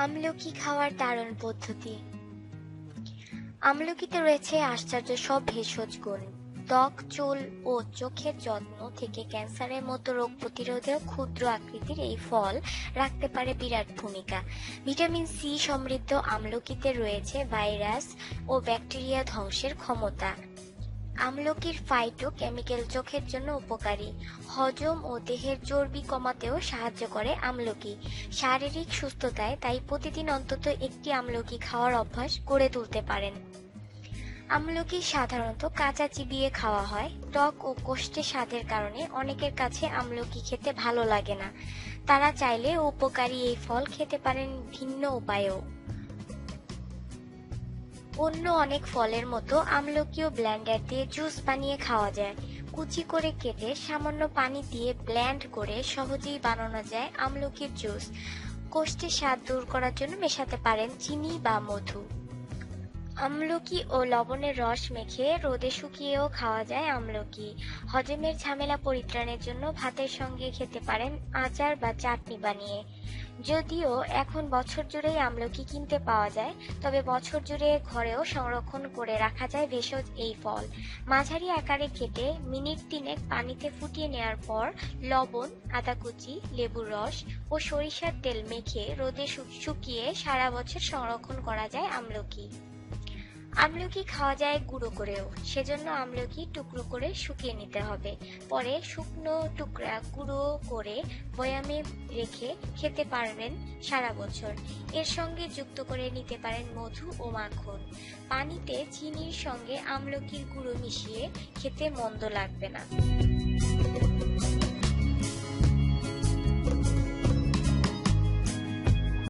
আমলকি খাওয়ার তারণ পদ্ধতি। আমলকিতে রয়েছে আশ্চর্য সব ভেষজ গুণ। ত্বক, চুল ও চোখের যত্ন থেকে ক্যান্সারের মতো রোগ প্রতিরোধে ক্ষুদ্র আকৃতির এই ফল রাখতে পারে বিরাট ভূমিকা। ভিটামিন সি সমৃদ্ধ আমলকিতে রয়েছে ভাইরাস ও ব্যাকটেরিয়া ধ্বংসের ক্ষমতা। আমলকির ফাইটো কেমিক্যাল চোখের জন্য উপকারী। হজম ও দেহের চর্বি কমাতেও সাহায্য করে আমলকি। শারীরিক সুস্থতায় তাই প্রতিদিন অন্তত একটি আমলকি খাওয়ার অভ্যাস গড়ে তুলতে পারেন। আমলকি সাধারণত কাঁচা চিবিয়ে খাওয়া হয়। টক ও কোষ্ঠে স্বাদের কারণে অনেকের কাছে আমলকি খেতে ভালো লাগে না। তারা চাইলে উপকারী এই ফল খেতে পারেন ভিন্ন উপায়েও। অন্য অনেক ফলের মতো আমলকিও ব্ল্যান্ডার দিয়ে জুস বানিয়ে খাওয়া যায়। কুচি করে কেটে সামান্য পানি দিয়ে ব্ল্যান্ড করে সহজেই বানানো যায় আমলকির জুস। কোষ্ঠের স্বাদ দূর করার জন্য মেশাতে পারেন চিনি বা মধু। আমলকি ও লবণের রস মেখে রোদে শুকিয়েও খাওয়া যায় আমলকি। হজমের ঝামেলা পরিত্রাণের জন্য ভাতের সঙ্গে খেতে পারেন আচার বা চাটনি বানিয়ে। যদিও এখন বছর জুড়েই আমলকি কিনতে পাওয়া যায়, তবে বছর জুড়ে ঘরেও সংরক্ষণ করে রাখা যায় ভেষজ এই ফল। মাঝারি আকারে কেটে মিনিট তিনেক পানিতে ফুটিয়ে নেওয়ার পর লবণ আদা কুচি লেবুর রস ও সরিষার তেল মেখে রোদে শুকিয়ে সারা বছর সংরক্ষণ করা যায় আমলকি। আমলকি খাওয়া যায় গুঁড়ো করেও। সেজন্য আমলকি টুকরো করে শুকিয়ে নিতে হবে। পরে শুকনো টুকরা গুঁড়ো করে বয়ামে রেখে খেতে পারবেন সারা বছর। এর সঙ্গে যুক্ত করে নিতে পারেন মধু ও মাখন। পানিতে চিনির সঙ্গে আমলকির গুঁড়ো মিশিয়ে খেতে মন্দ লাগবে না।